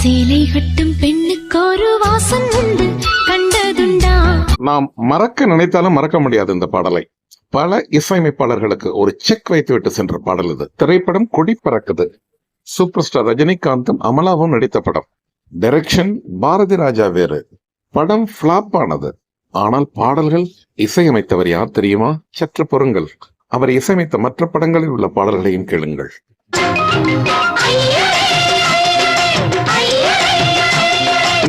சேலை கட்டும் பெண்ணுக்கு ஒரு வாசம் உண்டு. கண்டதுண்டா? நாம் மறக்க நினைத்தாலும் மறக்க முடியாது இந்த பாடலை. பல இசையமைப்பாளர்களுக்கு ஒரு செக் வைத்து விட்டு சென்ற பாடல் இது. திரைப்படம் கொடி பறக்குது. சூப்பர் ஸ்டார் ரஜினிகாந்தும் அமலாவும் நடித்த படம். டைரக்ஷன் பாரதி ராஜா வேறு. படம் ஃபிளாப் ஆனது. ஆனால் பாடல்கள் இசையமைத்தவர் யார் தெரியுமா? சற்று பொருங்கள் அவர் இசையமைத்த மற்ற படங்களில் உள்ள பாடல்களையும் கேளுங்கள்.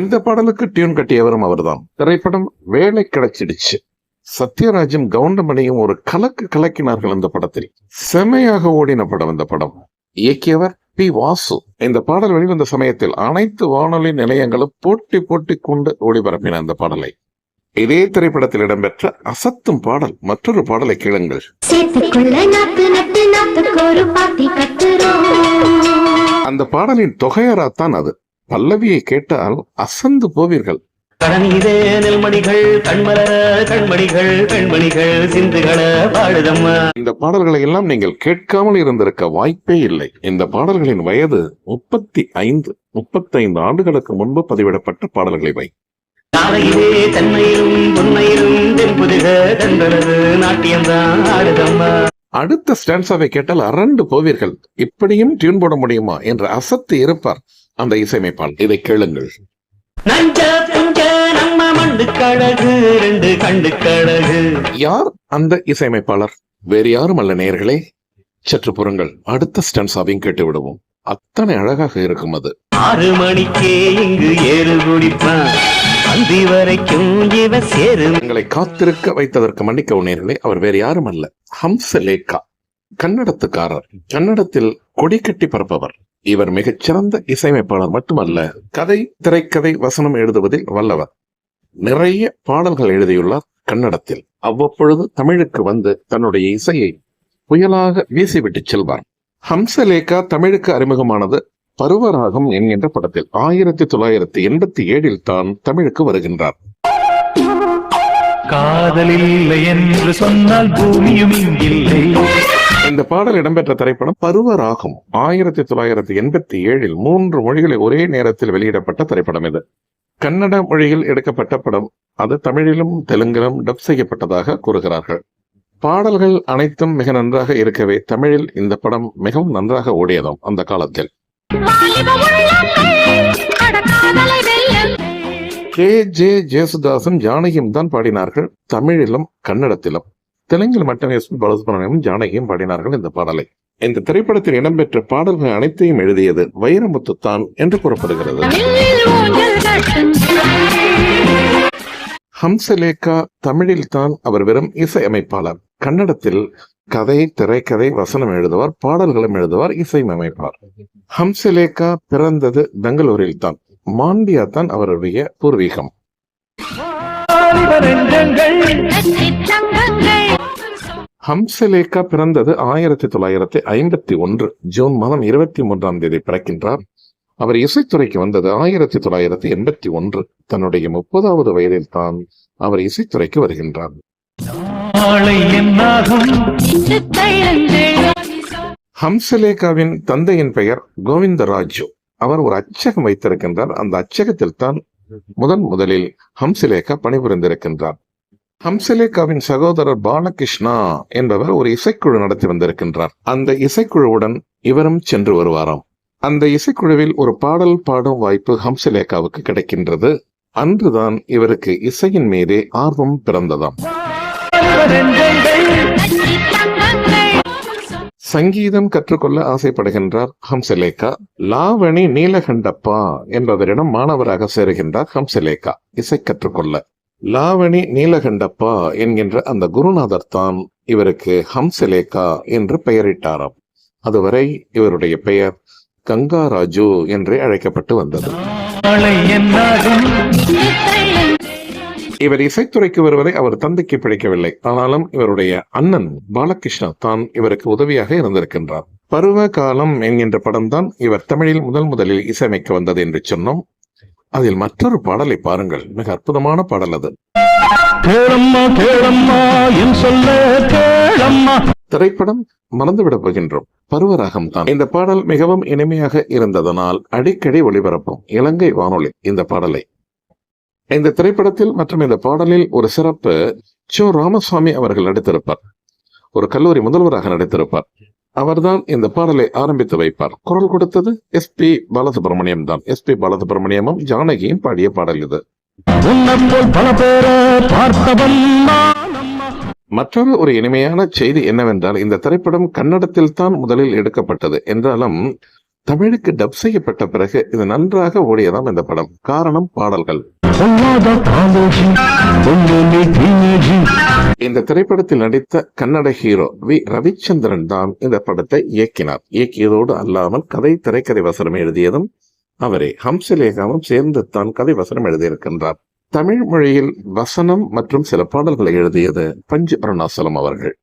இந்த பாடலுக்கு டியூன் கட்டியவரும் அவர்தான். திரைப்படம் வேலை கிடைச்சிடுச்சு. சத்யராஜும் கவுண்டமணியும் ஒரு கலக்கு கலக்கினார்கள் இந்த படத்தில். செமையாக ஓடின படம் இந்த படம். இயக்கியவர் பி. வாசு. இந்த பாடல் வெளிவந்த சமயத்தில் அனைத்து வானொலி நிலையங்களும் போட்டி போட்டி கொண்டு ஒளிபரப்பின இந்த பாடலை. இதே திரைப்படத்தில் இடம்பெற்ற அசத்தும் பாடல் மற்றொரு பாடலை கேளுங்கள். அந்த பாடலின் தொகையராத்தான் அது. பல்லவியை கேட்டால் அசந்து போவீர்கள். கடனீரே நெல்மணிகள் கண்மலர கண்மணிகள் பெண்மணிகள் சிந்துகள பாடுதம்மா இந்த பாடல்களை எல்லாம் நீங்கள் கேட்காமல் இருந்திருக்க வாய்ப்பே இல்லை. இந்த பாடல்களின் வயது முப்பத்தி ஐந்து முப்பத்தைந்து ஆண்டுகளுக்கு முன்பு பதிவிடப்பட்ட பாடல்களை வை நாளையிலே தென்னையிலும் பொன்னையிலும் தென்புதுக தந்தனது நாட்டியம்தான் ஆடுதம்மா. அடுத்த ஸ்டான்ஸாவை கேட்டால் அரண்டு போவீர்கள். இப்படியும் டியூன் போட முடியுமா என்று அசத்து இருப்பார். அந்த இசையமைப்பாளர். இதை கேளுங்கள். யார் அந்த இசையமைப்பாளர்? வேறு யாரும் அல்ல நேயர்களே. சற்று புறங்கள். அடுத்த ஸ்டான்ஸாவையும் கேட்டு விடுவோம். அத்தனை அழகாக இருக்கும் அது. ஆறு மணிக்கே இங்கு ஏறு குடிப்பான். அந்தி வரைக்கும் இவ சேரு. எங்களை காத்திருக்க வைத்ததற்கு மன்னிக்கவும் நேர்களே அவர் வேறு யாரும் அல்ல. ஹம்சலேகா கன்னடத்துக்காரர். கன்னடத்தில் கொடி கட்டி பரப்பவர். இவர் மிகச்சிறந்த இசையமைப்பாளர் மட்டுமல்ல கதை திரைக்கதை வசனம் எழுதுவதில் வல்லவர். நிறைய பாடல்கள் எழுதியுள்ளார் கன்னடத்தில். அவ்வப்பொழுது தமிழுக்கு வந்து தன்னுடைய இசையை புயலாக வீசிவிட்டு செல்வார். ஹம்சலேகா தமிழுக்கு அறிமுகமானது பருவராகம் என்கின்ற படத்தில். ஆயிரத்தி தொள்ளாயிரத்தி எண்பத்தி ஏழில் தான் தமிழுக்கு வருகின்றார். காதலில்லை என்று சொன்னால் பூமியும் இல்லை. இந்த பாடல் இடம்பெற்ற திரைப்படம் பருவராகம். ஆயிரத்தி தொள்ளாயிரத்தி எண்பத்தி ஏழில் மூன்று மொழிகளில் ஒரே நேரத்தில் வெளியிடப்பட்ட திரைப்படம் இது. கன்னட மொழியில் எடுக்கப்பட்ட படம். அது தமிழிலும் தெலுங்கிலும் டப் செய்யப்பட்டதாக கூறுகிறார்கள். பாடல்கள் அனைத்தும் மிக நன்றாக இருக்கவே தமிழில் இந்த படம் மிகவும் நன்றாக ஓடியதாம் அந்த காலத்தில். கே. ஜே. ஜேசுதாசும் ஜானகியும் தான் பாடினார்கள் தமிழிலும் கன்னடத்திலும். தெலுங்கில் மட்டும் எஸ் பி பாலசுப்ரமணியமும் ஜானகியும் பாடினார்கள் இந்த பாடலை. இந்த திரைப்படத்தில் இடம்பெற்ற பாடல்கள் அனைத்தையும் எழுதியது வைரமுத்து தான் என்று கூறப்படுகிறது. ஹம்சலேகா தமிழில் தான் அவர் வெறும் இசையமைப்பாளர். கன்னடத்தில் கதை திரைக்கதை வசனம் எழுதுவார் பாடல்களும் எழுதுவார் இசையமைப்பார். ஹம்சலேகா பிறந்தது பெங்களூரில் தான் மாண்டியா தான் அவருடைய பூர்வீகம் ஹம்சலேகா பிறந்தது ஆயிரத்தி தொள்ளாயிரத்தி ஐம்பத்தி ஒன்று. ஜூன் மாதம் இருபத்தி மூன்றாம் தேதி பிறக்கின்றார். அவர் இசைத்துறைக்கு வந்தது ஆயிரத்தி தொள்ளாயிரத்தி எண்பத்தி ஒன்று. தன்னுடைய முப்பதாவது வயதில் தான் அவர் இசைத்துறைக்கு வருகின்றார். ஹம்சலேகாவின் தந்தையின் பெயர் கோவிந்தராஜு. அவர் ஒரு அச்சகம் வைத்திருக்கின்றார். அந்த அச்சகத்தில் தான் முதன் முதலில் ஹம்சலேகா பணிபுரிந்திருக்கின்றார். ஹம்சலேகாவின் சகோதரர் பாலகிருஷ்ணா என்பவர் ஒரு இசைக்குழு நடத்தி வந்திருக்கின்றார். அந்த இசைக்குழுவுடன் இவரும் சென்று வருவாராம். அந்த இசைக்குழுவில் ஒரு பாடல் பாடும் வாய்ப்பு ஹம்சலேகாவுக்கு கிடைக்கின்றது. அன்றுதான் இவருக்கு இசையின் மீதே ஆர்வம் பிறந்ததாம். சங்கீதம் கற்றுக்கொள்ள ஆசைப்படுகின்றார் ஹம்சலேகா லாவணி நீலகண்டப்பா என்பவரிடம் மாணவராக சேருகின்றார் ஹம்சலேகா இசை கற்றுக்கொள்ள. லாவணி நீலகண்டப்பா என்கின்ற அந்த குருநாதர் தான் இவருக்கு ஹம்சலேகா என்று பெயரிட்டாராம். அதுவரை இவருடைய பெயர் கங்காராஜு என்றே அழைக்கப்பட்டு வந்தது. இவர் இசைத்துறைக்கு வருவதை அவர் தந்தைக்கு பிடிக்கவில்லை. ஆனாலும் இவருடைய அண்ணன் பாலகிருஷ்ணா தான் இவருக்கு உதவியாக இருந்திருக்கின்றார். பருவ காலம் என்கின்ற படம் தான் இவர் தமிழில் முதல் முதலில் இசையமைக்க வந்தது என்று சொன்னோம். அதில் மற்றொரு பாடலை பாருங்கள். மிக அற்புதமான பாடல் அது. கேளம்மா கேளம்மா என் சொல்ல கேளம்மா. திரைப்படம் மறந்துவிடப் போகின்றோம். பருவராகம் தான். இந்த பாடல் மிகவும் இனிமையாக இருந்ததனால் அடிக்கடி ஒளிபரப்பும். இலங்கை வானொலி இந்த பாடலை. இந்த திரைப்படத்தில் மற்றும் இந்த பாடலில் ஒரு சிறப்பு சோ. ராமசுவாமி அவர்கள் நடித்திருப்பார். ஒரு கல்லூரி முதல்வராக நடித்திருப்பார். அவர்தான் இந்த பாடலை ஆரம்பித்து வைப்பார். குரல் கொடுத்தது எஸ் பி பாலசுப்ரமணியம் தான். எஸ் பி பாலசுப்ரமணியமும் ஜானகியும் பாடிய பாடல் இது. மற்றொரு ஒரு இனிமையான செய்தி என்னவென்றால் இந்த திரைப்படம் கன்னடத்தில் தான் முதலில் எடுக்கப்பட்டது. என்றாலும் தமிழுக்கு டப் செய்யப்பட்ட பிறகு இது நன்றாக ஓடியதாம் இந்த படம். காரணம் பாடல்கள். இந்த திரைப்படத்தில் நடித்த கன்னட ஹீரோ வி. ரவிச்சந்திரன் தான் இந்த படத்தை இயக்கினார். இயக்கியதோடு அல்லாமல் கதை திரைக்கதை வசனம் எழுதியதும் அவரே. ஹம்சலேகாவும் சேர்ந்து தான் கதை வசனம் எழுதியிருக்கின்றார். தமிழ் மொழியில் வசனம் மற்றும் சில பாடல்களை எழுதியது பஞ்சு அருணாசலம் அவர்கள்.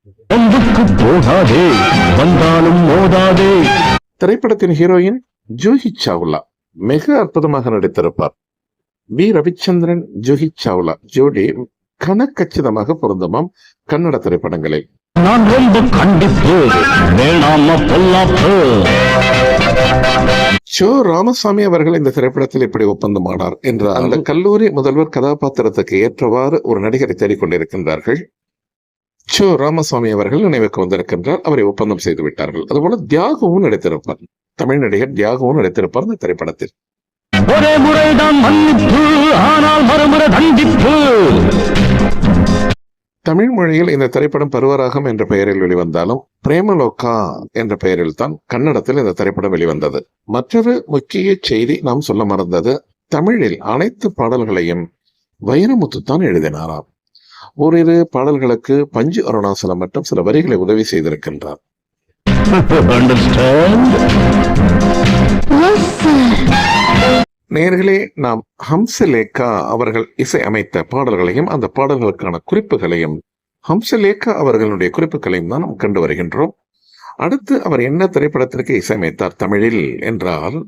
திரைப்படத்தின் ஹீரோயின் ஜூஹி சாவ்லா மிக அற்புதமாக நடித்திருப்பார். வி. ரவிச்சந்திரன் ஜூஹி சாவ்லா. ஜோடி கனக்கச்சிதமாக பொருந்துமாம் கன்னட திரைப்படங்களில் நான் ரொம்ப கண்டிப்பு வேணாம பொல்லாப்பு. சோ ராமசாமி அவர்கள் இந்த திரைப்படத்தில் இப்படி ஒப்பந்தமானார் என்ற அந்த கல்லூரி முதல்வர் கதாபாத்திரத்துக்கு ஏற்றவாறு ஒரு நடிகரை தேடிக்கொண்டிருக்கின்றார்கள். சோ ராமசாமி அவர்கள் நினைவுக்கு வந்திருக்கின்றார். அவரை ஒப்பந்தம் செய்து விட்டார்கள். அதுபோல தியாகவும் நடித்திருப்பார். தமிழ் நடிகர் தியாகவும் நடித்திருப்பார் இந்த திரைப்படத்தில். ஒரே முறைதான் மன்னிப்பு ஆனால் மறுமுறை தண்டிப்பு. தமிழ் மொழியில் இந்த திரைப்படம் பருவராகம் என்ற பெயரில் வெளிவந்தாலும் பிரேமலோகா என்ற பெயரில் தான் கன்னடத்தில் இந்த திரைப்படம் வெளிவந்தது. மற்றொரு முக்கிய செய்தி நாம் சொல்ல மறந்தது தமிழில் அனைத்து பாடல்களையும் வைரமுத்து தான் எழுதினாராம். ஓரிரு பாடல்களுக்கு பஞ்சு அருணாசலம் மட்டும் சில வரிகளை உதவி செய்திருக்கின்றார். நேர்களே நாம் ஹம்சலேகா அவர்கள் இசை அமைத்த பாடல்களையும் அந்த பாடல்களுக்கான குறிப்புகளையும் ஹம்சலேகா அவர்களுடைய குறிப்புகளையும் தான் நாம் கண்டு வருகின்றோம். அடுத்து அவர் என்ன திரைப்படத்திற்கு இசையமைத்தார் தமிழில் என்றால்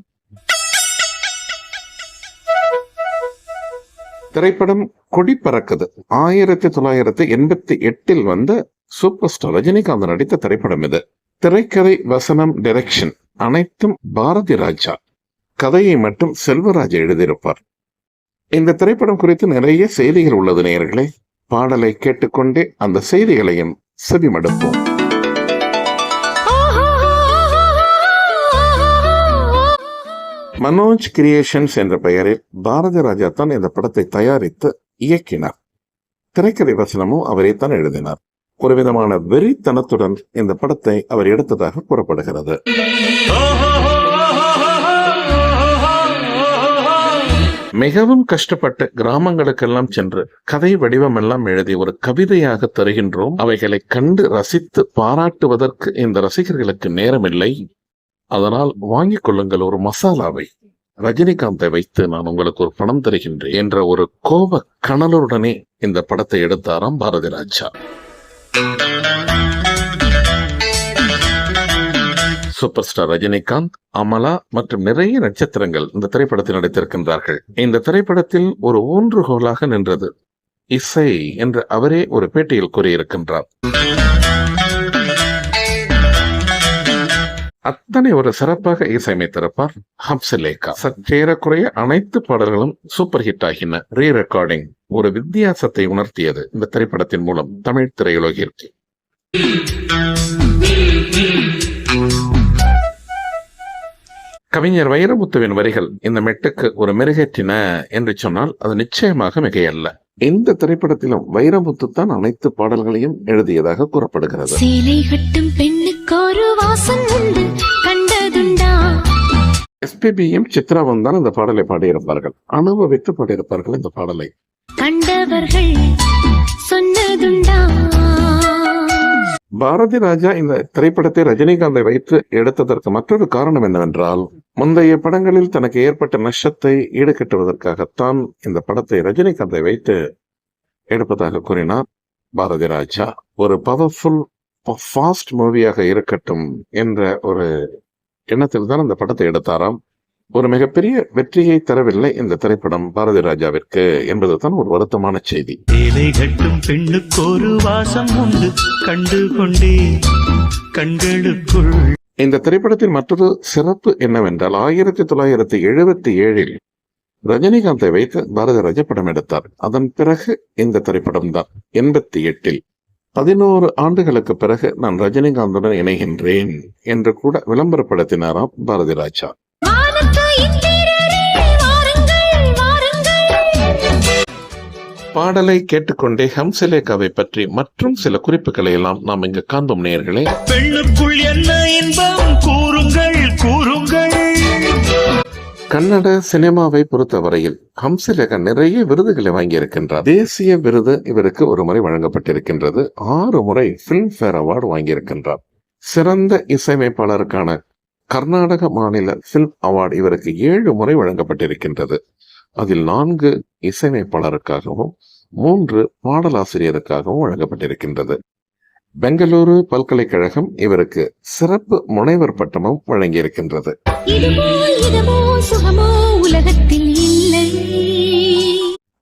திரைப்படம் கொடி பறக்குது ஆயிரத்தி தொள்ளாயிரத்தி எண்பத்தி எட்டில் வந்த சூப்பர் ஸ்டார் ரஜினிகாந்த் நடித்த திரைப்படம் இது. திரைக்கதை வசனம் டைரக்ஷன் அனைத்தும் பாரதி ராஜா. கதையை மட்டும் செல்வராஜ் எழுதியிருப்பார். இந்த திரைப்படம் குறித்து நிறைய செய்திகள் உள்ளது நேயர்களே. பாடலை கேட்டுக்கொண்டே அந்த செய்திகளையும் செவிமடுப்போம். மனோஜ் கிரியேஷன்ஸ் என்ற பெயரில் பாரதி ராஜா தான் இந்த படத்தை தயாரித்து இயக்கினார். திரைக்கதை வசனமும் அவரே தான் எழுதினார். ஒரு விதமான வெறித்தனத்துடன் இந்த படத்தை அவர் எடுத்ததாக கூறப்படுகிறது. மிகவும் கஷ்டப்பட்டு கிராமங்களுக்கெல்லாம் சென்று கதை வடிவமெல்லாம் எழுதி ஒரு கவிதையாக தருகின்றோம். அவைகளை கண்டு ரசித்து பாராட்டுவதற்கு இந்த ரசிகர்களுக்கு நேரமில்லை. அதனால் வாங்கிக் கொள்ளுங்கள் ஒரு மசாலாவை. ரஜினிகாந்தை வைத்து நான் உங்களுக்கு ஒரு பணம் தருகின்றேன் என்ற ஒரு கோப கணலுடனே இந்த படத்தை எடுத்தாராம் பாரதி ராஜா. சூப்பர் ஸ்டார் ரஜினிகாந்த் அமலா மற்றும் நிறைய நட்சத்திரங்கள் இந்த திரைப்படத்தில் நடித்திருக்கின்றார்கள். இந்த திரைப்படத்தில் ஒரு ஊன்றுகோலாக நின்றது. இசை என்று அவரே ஒரு பேட்டியில் கூறியிருக்கின்றார். அத்தனை ஒரு சிறப்பாக இசையமைத்திருப்பார் ஹம்சலேகா. சற்றேறக்குறைய அனைத்து பாடல்களும் சூப்பர் ஹிட் ஆகின ரீ ரெக்கார்டிங் ஒரு வித்தியாசத்தை உணர்த்தியது இந்த திரைப்படத்தின் மூலம் தமிழ் திரையுலகிற்கு. கவிஞர் வைரமுத்துவின் வரிகள் இந்த மெட்டுக்கு ஒரு மெருகேற்றின என்று சொன்னால் அது நிச்சயமாக மிகையல்ல. இந்த திரைப்படத்திலும் வைரமுத்து தான் அனைத்து பாடல்களையும் எழுதியதாக கூறப்படுகிறது. சேலை கட்டும் பெண்ணுக்கு ஒரு வாசம் உண்டு கண்டதுண்டா? எஸ்பிபியும் சித்ராவும் தான் இந்த பாடலை பாடியிருப்பார்கள். அனுபவித்து பாடியிருப்பார்கள் இந்த பாடலை. கண்டவர்கள் சொன்னதுண்டா? பாரதி ராஜா இந்த திரைப்படத்தை ரஜினிகாந்தை வைத்து எடுத்ததற்கு மற்றொரு காரணம் என்னவென்றால் முந்தைய படங்களில் தனக்கு ஏற்பட்ட நஷ்டத்தை ஈடுகட்டுவதற்காகத்தான் இந்த படத்தை ரஜினிகாந்தை வைத்து எடுப்பதாக கூறினார். பாரதி ராஜா ஒரு பவர்ஃபுல் ஃபாஸ்ட் மூவியாக இருக்கட்டும் என்ற ஒரு எண்ணத்தில் தான் அந்த படத்தை எடுத்தாராம். ஒரு மிகப்பெரிய வெற்றியை தரவில்லை இந்த திரைப்படம் பாரதி ராஜாவிற்கு என்பது தான் ஒரு வருத்தமான செய்தி. சேலை கட்டும் ஒரு வாசம் உண்டு. கண்டு கொண்டே கண்களுக்குள் இந்த திரைப்படத்தின் மற்றொரு சிறப்பு என்னவென்றால் ஆயிரத்தி தொள்ளாயிரத்தி எழுபத்தி ஏழில் ரஜினிகாந்தை வைத்து பாரதி ராஜா படம் எடுத்தார். அதன் பிறகு இந்த திரைப்படம் தான் எண்பத்தி எட்டில். பதினோரு ஆண்டுகளுக்கு பிறகு நான் ரஜினிகாந்துடன் இணைகின்றேன் என்று கூட விளம்பரப்படுத்தினாராம் பாரதி பாடலை கேட்டுக்கொண்டே ஹம்சலேகாவை பற்றி மற்றும் சில குறிப்புகளை எல்லாம் நாம் இங்கு காண்போம் நேயர்களே. பெண்ணுக்குள் என்ன இன்பம்? கூறுங்கள் கூறுங்கள். கன்னட சினிமாவை பொறுத்தவரையில் ஹம்சலேகா நிறைய விருதுகளை வாங்கியிருக்கின்றார். தேசிய விருது இவருக்கு ஒரு முறை வழங்கப்பட்டிருக்கின்றது. ஆறு முறை பிலிம்ஃபேர் அவார்டு வாங்கியிருக்கின்றார். சிறந்த இசையமைப்பாளருக்கான கர்நாடக மாநில பிலிம் அவார்டு இவருக்கு ஏழு முறை வழங்கப்பட்டிருக்கின்றது. அதில் நான்கு இசையமைப்பாளருக்காகவும் மூன்று பாடலாசிரியருக்காகவும் வழங்கப்பட்டிருக்கின்றது. பெங்களூரு பல்கலைக்கழகம் இவருக்கு சிறப்பு முனைவர் பட்டமும் வழங்கியிருக்கின்றது.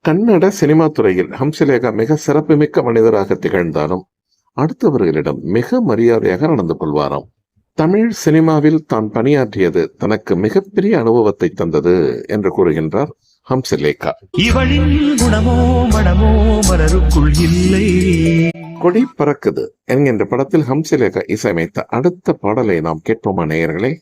கன்னட சினிமா துறையில் ஹம்சலேகா மிக சிறப்புமிக்க மனிதராக திகழ்ந்தாலும் அடுத்தவர்களிடம் மிக மரியாதையாக நடந்து கொள்வாராம். தமிழ் சினிமாவில் தான் பணியாற்றியது தனக்கு மிகப்பெரிய அனுபவத்தை தந்தது என்று கூறுகின்றார் ஹம்சலேகா. இவளின் குணமோ மனமோ மலருக்குள் இல்லை. கொடி பறக்குது என்கின்ற படத்தில் ஹம்சலேகா இசையமைத்த அடுத்த பாடலை நாம் கேட்போமா நேயர்களே?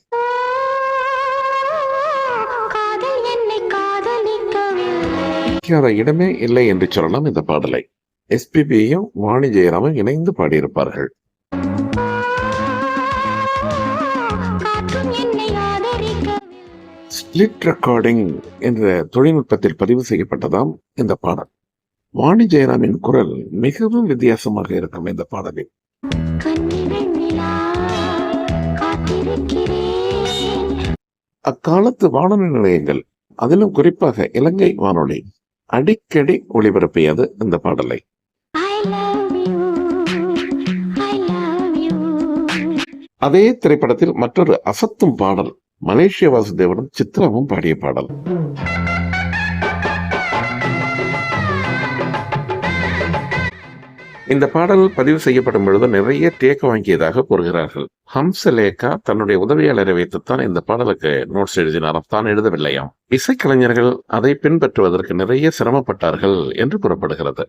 இடமே இல்லை என்று சொல்லலாம் இந்த பாடலை. எஸ்பிபியும் வாணி ஜெயராமும் இணைந்து பாடியிருப்பார்கள். ஸ்லிட் ரெக்கார்டிங் என்ற தொழில்நுட்பத்தில் பதிவு செய்யப்பட்டதாம் இந்த பாடல். வாணி ஜெயராமின் குரல் மிகவும் வித்தியாசமாக இருக்கும் இந்த பாடலில். அக்காலத்து வானொலி நிலையங்கள் அதிலும் குறிப்பாக இலங்கை வானொலி அடிக்கடி ஒளிபரப்பியது இந்த பாடலை. அதே திரைப்படத்தில் மற்றொரு அசத்தும் பாடல் மலேசிய வாசுதேவனும் சித்திரமும் பாடிய பாடல். இந்த பாடல் பதிவு செய்யப்படும் பொழுது நிறைய டேக் வாங்கியதாக கூறுகிறார்கள். ஹம்சலேகா தன்னுடைய உதவியாளரை வைத்துத்தான் இந்த பாடலுக்கு நோட்ஸ் எழுதினாராம் தான் எழுதவில்லையாம். இசைக்கலைஞர்கள் அதை பின்பற்றுவதற்கு நிறைய சிரமப்பட்டார்கள் என்று கூறப்படுகிறது.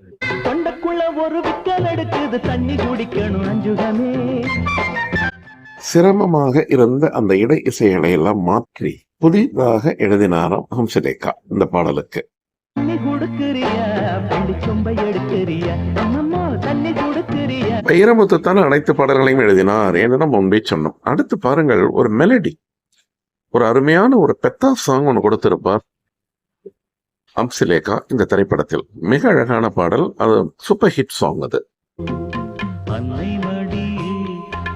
சிரமமாக இருந்த அந்த இடை இசைகளை எல்லாம் மாற்றி புதிதாக எழுதினாராம் ஹம்சலேகா இந்த பாடலுக்கு. குடுக்கிறியா? வைரமுத்துத்தான் அனைத்து பாடல்களையும் எழுதினார் என்று நம்ம முன்பே சொன்னோம். அடுத்து பாருங்கள் ஒரு மெலடி ஒரு அருமையான ஒரு பெத்தா சாங் ஒன்று கொடுத்திருப்பார் அம்சிலேகா இந்த திரைப்படத்தில். மிக அழகான பாடல் அது சூப்பர் ஹிட் சாங் அது.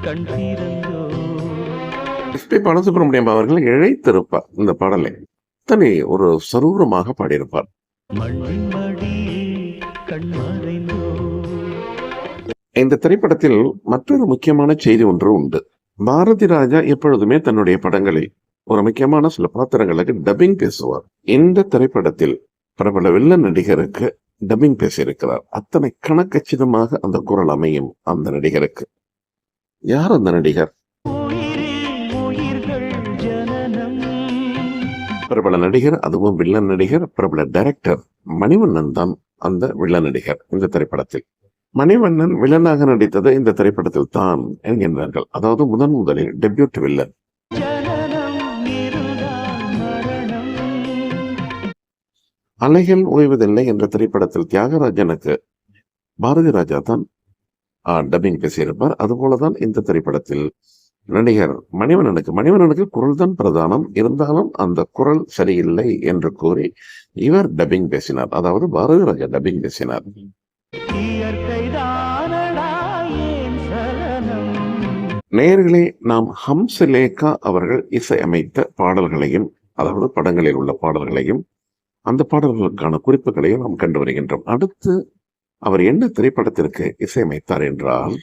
கண் எஸ்பி பாலசுப்ரமணியம் அவர்கள் இழைத்திருப்பார் இந்த பாடலை. தனி ஒரு சரூரமாக பாடியிருப்பார். இந்த திரைப்படத்தில் மற்றொரு முக்கியமான செய்தி ஒன்று உண்டு. பாரதி ராஜா எப்பொழுதுமே தன்னுடைய படங்களில் ஒரு முக்கியமான சில பாத்திரங்களுக்கு டப்பிங் பேசுவார். இந்த திரைப்படத்தில் பிரபல வில்ல நடிகருக்கு டப்பிங் பேசியிருக்கிறார். அத்தனை கணக்கச்சிதமாக அந்த குரல் அமையும் அந்த நடிகருக்கு. யார் அந்த நடிகர்? பிரபல நடிகர் அதுவும் வில்லன் நடிகர் பிரபல டைரக்டர் மணிவண்ணன் தான் அந்த வில்லன் நடிகர் இந்த திரைப்படத்தில். மணிவண்ணன் வில்லனாக நடித்தது இந்த திரைப்படத்தில் தான் என்கின்றார்கள். அதாவது முதன் முதலில் டெபியூட் வில்லன். அலைகள் ஓய்வதில்லை என்ற திரைப்படத்தில் தியாகராஜனுக்கு பாரதி ராஜா தான் டப்பிங் பேசியிருப்பார். அதுபோலதான் இந்த திரைப்படத்தில் நடிகர் மணிவண்ணனுக்கு மணிவண்ணனுக்கு குரல் தான் பிரதானம். இருந்தாலும் அந்த குரல் சரியில்லை என்று கூறி இவர் டப்பிங் பேசினார். அதாவது பாரதி ராஜா டப்பிங் பேசினார். நேர்களே நாம் ஹம்சலேகா அவர்கள் இசையமைத்த பாடல்களையும் அதாவது படங்களில் உள்ள பாடல்களையும் அந்த பாடல்களுக்கான குறிப்புகளையும் நாம் கண்டு வருகின்றோம். அடுத்து அவர் என்ன திரைப்படத்திற்கு இசையமைத்தார் என்றால்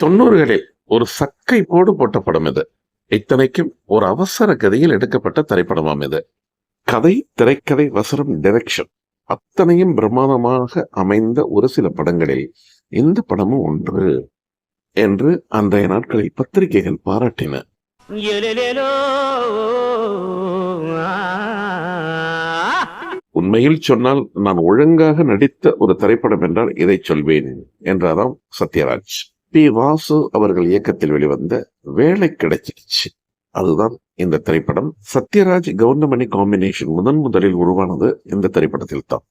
தொண்ணூறுகளில் ஒரு சக்கை போடு போட்ட படம் இது. இத்தனைக்கும் ஒரு அவசர கதியில் எடுக்கப்பட்ட திரைப்படமாம் இது. கதை திரைக்கதை வசனம் டைரக்ஷன் அத்தனையும் பிரமாதமாக அமைந்த ஒரு சில படங்களில் இந்த படமும் ஒன்று என்று அன்றைய நாட்களில் பத்திரிகைகள் பாராட்டின. உண்மையில் சொன்னால் நான் ஒழுங்காக நடித்த ஒரு திரைப்படம் என்றால் இதை சொல்வேன் என்றாராம் சத்யராஜ். பி வாசு அவர்கள் இயக்கத்தில் வெளிவந்த வேலை கிடைச்சிருச்சு. அதுதான் இந்த திரைப்படம். சத்யராஜ் கவுண்டமணி காம்பினேஷன் முதன் முதலில் உருவானது இந்த திரைப்படத்தில் தான்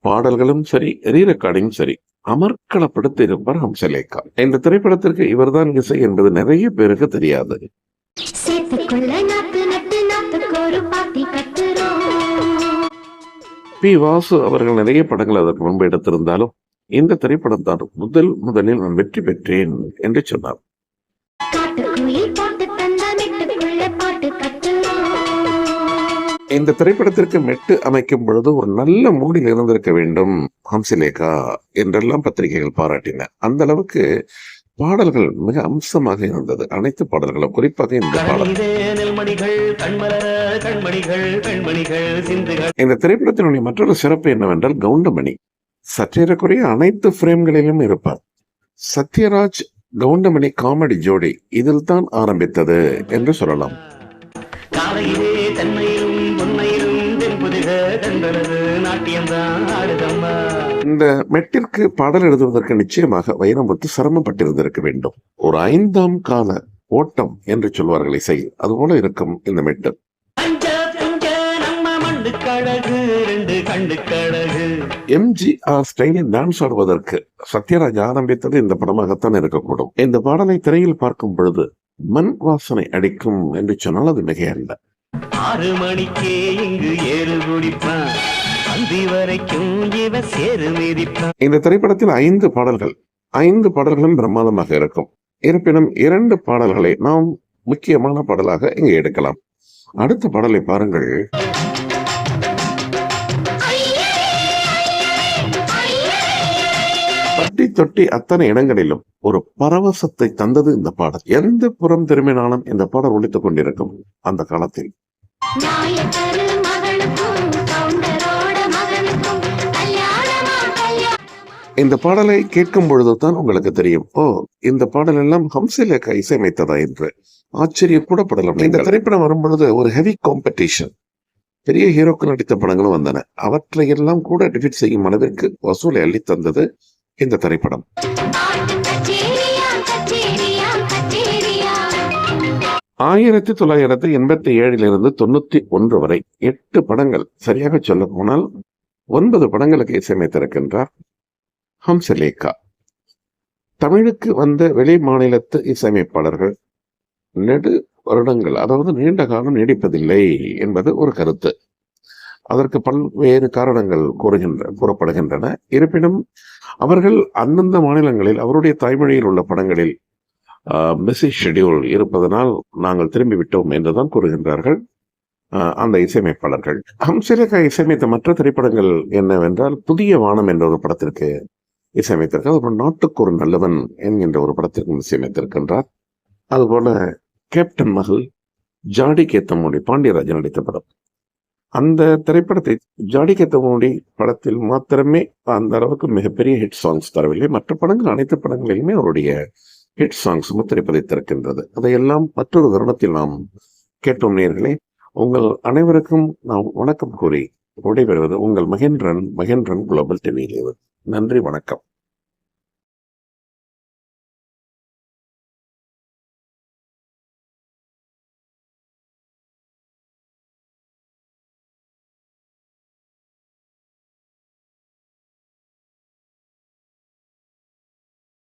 பாடல்களும் சரி ரீ ரெக்கார்டிங் சரி அமர்க்களப்படுத்தி இருப்பார் ஹம்சலேகா. இந்த திரைப்படத்திற்கு இவர்தான் இசை என்பது நிறைய பேருக்கு தெரியாது. பி வாசு அவர்கள் நிறைய படங்கள் அதற்கு முன்பு எடுத்திருந்தாலும் இந்த திரைப்படம் தான் முதல் முதலில் நான் வெற்றி பெற்றேன் என்று சொன்னார். இந்த திரைப்படத்திற்கு மெட்டு அமைக்கும் பொழுது ஒரு நல்ல மூடில் இருந்திருக்க வேண்டும் ஹம்சிலேகா என்றெல்லாம் பத்திரிகைகள் பாராட்டின. அந்த அளவுக்கு பாடல்கள் மிக அம்சமாக இருந்தது. அனைத்து பாடல்களும் குறிப்பாக இந்த பாடல். கலையிலே நெல்மணிகள் கண்மலர கண்மணிகள் கண்மணிகள் சிந்துகள். இந்த திரைப்படத்தினுடைய மற்றொரு சிறப்பு என்னவென்றால் கவுண்டமணி. சற்றேறக்குறைய அனைத்து பிரேம்களிலும் இருப்பார். சத்யராஜ் கவுண்டமணி காமெடி ஜோடி இதில் தான் ஆரம்பித்தது என்று சொல்லலாம். இந்த மெட்டிற்கு பாடல் எழுதுவதற்கு நிச்சயமாக வைரமுத்து சிரமப்பட்டிருந்திருக்க வேண்டும். ஒரு ஐந்தாம் கால ஓட்டம் என்று சொல்வார்கள் இசை. அதுபோல இருக்கும் இந்த மெட்டு. எம்ஜிஆர் ஸ்டைலில் டான்ஸ் ஆடுவதற்கு சத்யராஜ் ஆரம்பித்தது இந்த படமாகத்தான் இருக்கக்கூடும். இந்த பாடலை திரையில் பார்க்கும் பொழுது மண் வாசனை அடிக்கும் என்று சொன்னால் அது மிகையல்ல. ஆறு மணிக்கே இங்கு ஏறு குடிப்பான். இந்த திரைப்படத்தில் ஐந்து பாடல்கள் ஐந்து பாடல்களும் பிரம்மாதமாக இருக்கும். இருப்பினும் இரண்டு பாடல்களை நாம் முக்கியமான பாடலாக இங்கே எடுக்கலாம். அடுத்த பாடலை பாருங்கள். பட்டி தொட்டி அத்தனை இடங்களிலும் ஒரு பரவசத்தை தந்தது இந்த பாடல். எந்த புறம் திரும்பினாலும் இந்த பாடல் ஒழித்துக் கொண்டிருக்கும் அந்த காலத்தில். இந்த பாடலை கேட்கும் பொழுதுதான் உங்களுக்கு தெரியும். ஓ இந்த பாடல் எல்லாம் ஹம்சலேகா இசையமைத்ததா என்று ஆச்சரியப்படப்படலாம் இந்த திரைப்படம் வரும்பொழுது ஒரு ஹெவி காம்படிஷன் பெரிய ஹீரோக்கள் நடித்த படங்களும் வந்தன. அவற்றையெல்லாம் கூட டிஃபிட் செய்யும் அளவிற்கு வசூலை அள்ளி தந்தது இந்த திரைப்படம். ஆயிரத்தி தொள்ளாயிரத்தி எண்பத்தி ஏழிலிருந்து தொண்ணூத்தி ஒன்று வரை எட்டு படங்கள் சரியாக சொல்ல போனால் ஒன்பது படங்களுக்கு இசையமைத்திருக்கின்றார். ஹம்சலேகா தமிழுக்கு வந்த வெளி மாநிலத்து இசையமைப்பாளர்கள் நெடு வருடங்கள் அதாவது நீண்ட காலம் நீடிப்பதில்லை என்பது ஒரு கருத்து. அதற்கு பல்வேறு காரணங்கள் கூறுகின்ற கூறப்படுகின்றன. இருப்பினும் அவர்கள் அந்தந்த மாநிலங்களில் அவருடைய தாய்மொழியில் உள்ள படங்களில் பிஸி ஷெட்யூல் இருப்பதனால் நாங்கள் திரும்பி விட்டோம் என்றுதான் கூறுகின்றார்கள் அந்த இசையமைப்பாளர்கள். ஹம்சிலேகா இசையமைத்த மற்ற திரைப்படங்கள் என்னவென்றால் புதிய வானம் என்ற ஒரு படத்திற்கு இசையமைத்திருக்கார் அப்புறம் நாட்டுக்கு ஒரு நல்லவன் என்கின்ற ஒரு படத்திற்கும் இசையமைத்திருக்கின்றார். அதுபோல கேப்டன் மகள் ஜாடி கேத்தமோடி பாண்டியராஜன் நடித்த படம். அந்த திரைப்படத்தை ஜாடி கேத்தமோடி படத்தில் மாத்திரமே அந்த அளவுக்கு மிகப்பெரிய ஹிட் சாங்ஸ் தரவில்லை. மற்ற படங்கள் அனைத்து படங்களிலுமே அவருடைய ஹிட் சாங்ஸ் முத்திரைப்பதித்திருக்கின்றது. அதையெல்லாம் மற்றொரு தருணத்தில் நாம் கேட்டோம் நேர்களே. உங்கள் அனைவருக்கும் நாம் வணக்கம் கூறி விடைபெறுவது உங்கள் மகேந்திரன் மகேந்திரன் குளோபல் டிவியிலிருந்து நன்றி வணக்கம்.